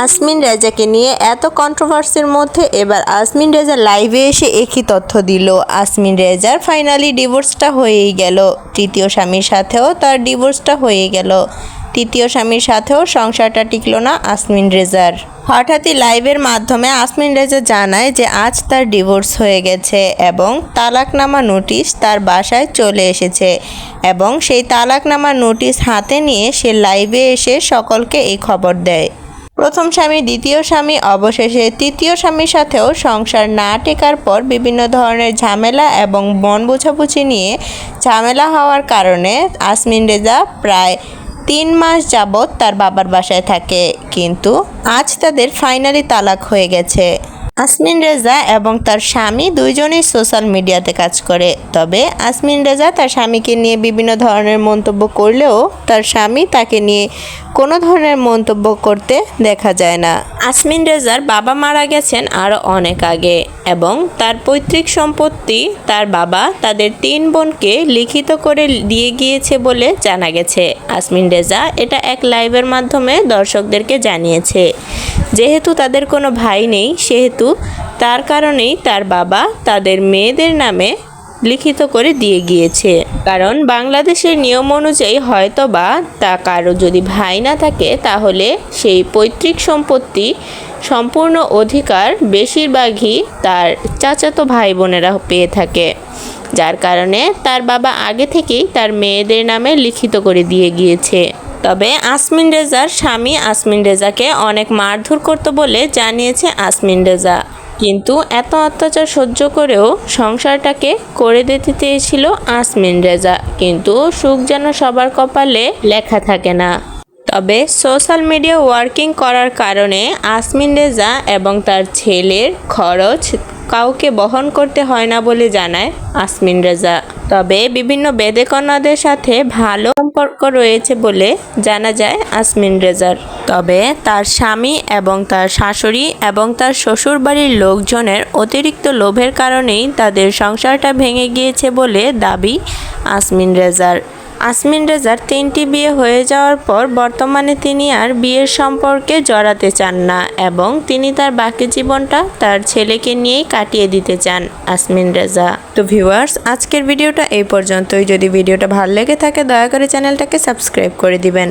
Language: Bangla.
আসমিন রেজাকে নিয়ে এত কন্ট্রোভার্সির মধ্যে এবার আসমিন রেজা লাইভে এসে একই তথ্য দিল। আসমিন রেজার ফাইনালি ডিভোর্সটা হয়েই গেল। তৃতীয় স্বামীর সাথেও তার ডিভোর্সটা হয়ে গেল। তৃতীয় স্বামীর সাথেও সংসারটা টিকলো না আসমিন রেজার। হঠাৎই লাইভের মাধ্যমে আসমিন রেজা জানায় যে আজ তার ডিভোর্স হয়ে গেছে এবং তালাকনামা নোটিশ তার বাসায় চলে এসেছে এবং সেই তালাকনামা নোটিশ হাতে নিয়ে সে লাইভে এসে সকলকে এই খবর দেয়। প্রথম স্বামী, দ্বিতীয় স্বামী, অবশেষে তৃতীয় স্বামীর সাথেও সংসার না টেকার পর বিভিন্ন ধরনের ঝামেলা এবং বন বোঝাবুঝি নিয়ে ঝামেলা হওয়ার কারণে আসমিন রেজা প্রায় তিন মাস যাবৎ তার বাবার বাসায় থাকে। কিন্তু আজ তাদের ফাইনালি তালাক হয়ে গেছে। আসমিন রেজা এবং তার স্বামী দুইজনেই সোশ্যাল মিডিয়াতে কাজ করে। তবে আসমিন রেজা তার স্বামীকে নিয়ে বিভিন্ন ধরনের মন্তব্য করলেও তার স্বামী তাকে নিয়ে কোনো ধরনের মন্তব্য করতে দেখা যায় না। আসমিন রেজার বাবা মারা গেছেন আরও অনেক আগে এবং তার পৈতৃক সম্পত্তি তার বাবা তাদের তিন বোনকে লিখিত করে দিয়ে গিয়েছে বলে জানা গেছে। আসমিন রেজা এটা এক লাইভের মাধ্যমে দর্শকদেরকে জানিয়েছে। যেহেতু তাদের কোনো ভাই নেই, সেহেতু তার কারণেই তার বাবা তাদের মেয়েদের নামে লিখিত করে দিয়ে গিয়েছে। কারণ বাংলাদেশের নিয়ম অনুযায়ী হয়তো বা তা কারও যদি ভাই না থাকে, তাহলে সেই পৈতৃক সম্পত্তি সম্পূর্ণ অধিকার বেশিরভাগই তার চাচাতো ভাই বোনেরা পেয়ে থাকে। যার কারণে তার বাবা আগে থেকেই তার মেয়েদের নামে লিখিত করে দিয়ে গিয়েছে। তবে আসমিন রেজার স্বামী আসমিন রেজাকে অনেক মারধর করতো বলে জানিয়েছে আসমিন রেজা। কিন্তু এত অত্যাচার সহ্য করেও সংসারটাকে করে দিতে চেয়েছিল আসমিন রেজা। কিন্তু সুখ যেন সবার কপালে লেখা থাকে না। তবে সোশ্যাল মিডিয়া ওয়ার্কিং করার কারণে আসমিন রেজা এবং তার ছেলের খরচ কাউকে বহন করতে হয় না বলে জানায় আসমিন রেজা। তবে বিভিন্ন বেদেকন্যাদের সাথে ভালো সম্পর্ক রয়েছে বলে জানা যায় আসমিন রেজার। তবে তার স্বামী এবং তার শাশুড়ি এবং তার শ্বশুর বাড়ির লোকজনের অতিরিক্ত লোভের কারণেই তাদের সংসারটা ভেঙে গিয়েছে বলে দাবি আসমিন রেজার। আসমিন রেজার তিনটি বিয়ে হয়ে যাওয়ার পর বর্তমানে তিনি আর বিয়ের সম্পর্কে জড়াতে চান না এবং তিনি তার বাকি জীবনটা তার ছেলেকে নিয়েই কাটিয়ে দিতে চান আসমিন রেজা। তো ভিউয়ার্স, আজকের ভিডিওটা এই পর্যন্তই। যদি ভিডিওটা ভালো লেগে থাকে, দয়া করে চ্যানেলটাকে সাবস্ক্রাইব করে দিবেন।